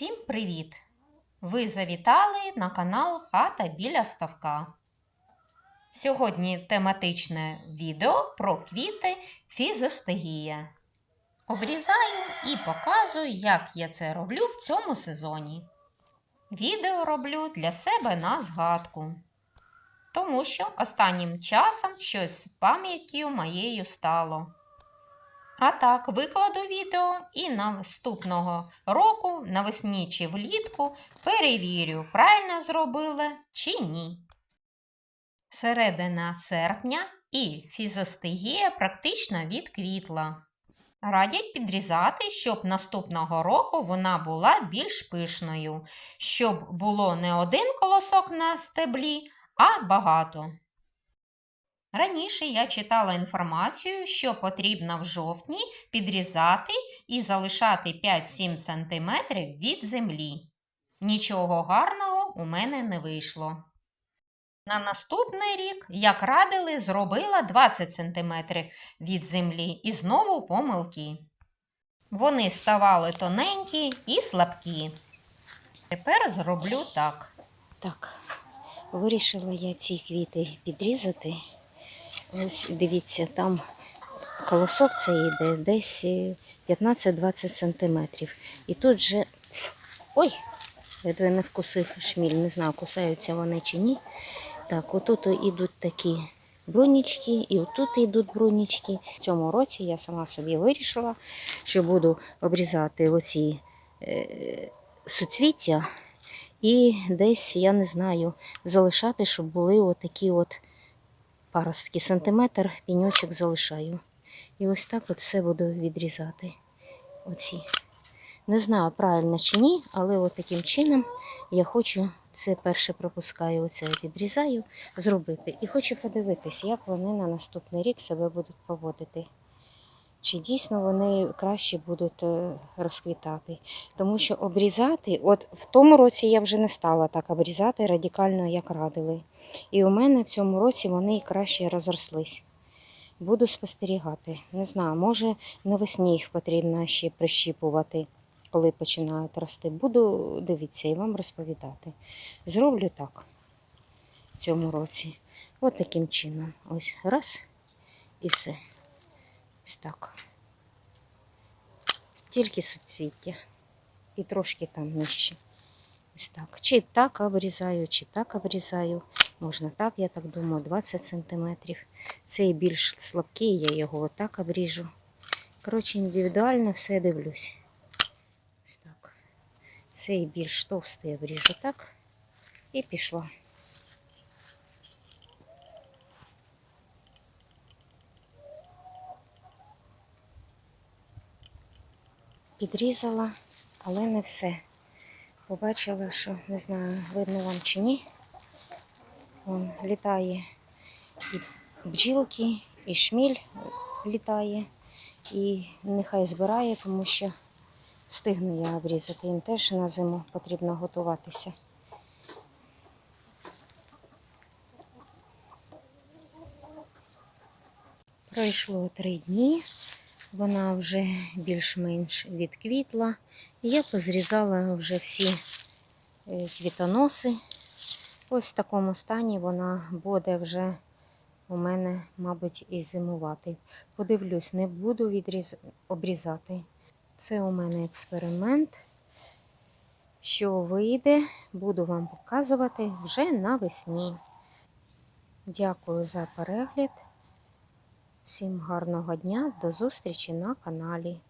Всім привіт! Ви завітали на канал Хата біля ставка. Сьогодні тематичне відео про квіти фізостегія. Обрізаю і показую, як я це роблю в цьому сезоні. Відео роблю для себе на згадку, тому що останнім часом щось з пам'яттю моєю стало. А так, викладу відео і наступного року, навесні чи влітку, перевірю, правильно зробила чи ні. Середина серпня і фізостигія практично відквітла. Радять підрізати, щоб наступного року вона була більш пишною, щоб було не один колосок на стеблі, а багато. Раніше я читала інформацію, що потрібно в жовтні підрізати і залишати 5-7 см від землі. Нічого гарного у мене не вийшло. На наступний рік, як радили, зробила 20 см від землі і знову помилки. Вони ставали тоненькі і слабкі. Тепер зроблю так. Так, вирішила я ці квіти підрізати. Ось дивіться, там колосок це йде десь е, 15-20 сантиметрів. І тут же. Ой! Ледве не вкусив шміль, не знаю, кусаються вони чи ні. Так, отут йдуть такі брунічки, і отут йдуть брунічки. В цьому році я сама собі вирішила, що буду обрізати оці е, суцвіття і десь, я не знаю, залишати, щоб були отакі от паростки. Сантиметр піньочок залишаю. І ось так от все буду відрізати. Оці. Не знаю, правильно чи ні, але от таким чином я хочу це перше пропускаю, оце відрізаю, зробити. І хочу подивитись, як вони на наступний рік себе будуть поводити. Чи дійсно вони краще будуть е, розквітати. Тому що обрізати, от в тому році я вже не стала так обрізати радикально, як радили. І у мене в цьому році вони краще розрослись. Буду спостерігати. Не знаю, може навесні їх потрібно ще прищіпувати, коли починають рости. Буду дивитися і вам розповідати. Зроблю так в цьому році. От таким чином. Ось раз і все. Ось так. Тільки суцвіття. І трошки там нижче. Ось так. Чи так обрізаю, чи так обрізаю. Можна так, я так думаю, 20 см. Цей більш слабкий, я його отак обріжу. Коротше, індивідуально все дивлюсь. Ось так. Цей більш товстий обріжу так. І пішла. Підрізала, але не все. Побачила, що не знаю, видно вам чи ні. Вон літає і бджілки, і шміль літає. І нехай збирає, тому що встигну я обрізати. Їм теж на зиму потрібно готуватися. Пройшло три дні. Вона вже більш-менш відквітла. Я позрізала вже всі е, квітоноси. Ось в такому стані вона буде вже у мене, мабуть, і зимувати. Подивлюсь, не буду відріз... обрізати. Це у мене експеримент. Що вийде, буду вам показувати вже навесні. Дякую за перегляд. Всім гарного дня, до зустрічі на каналі.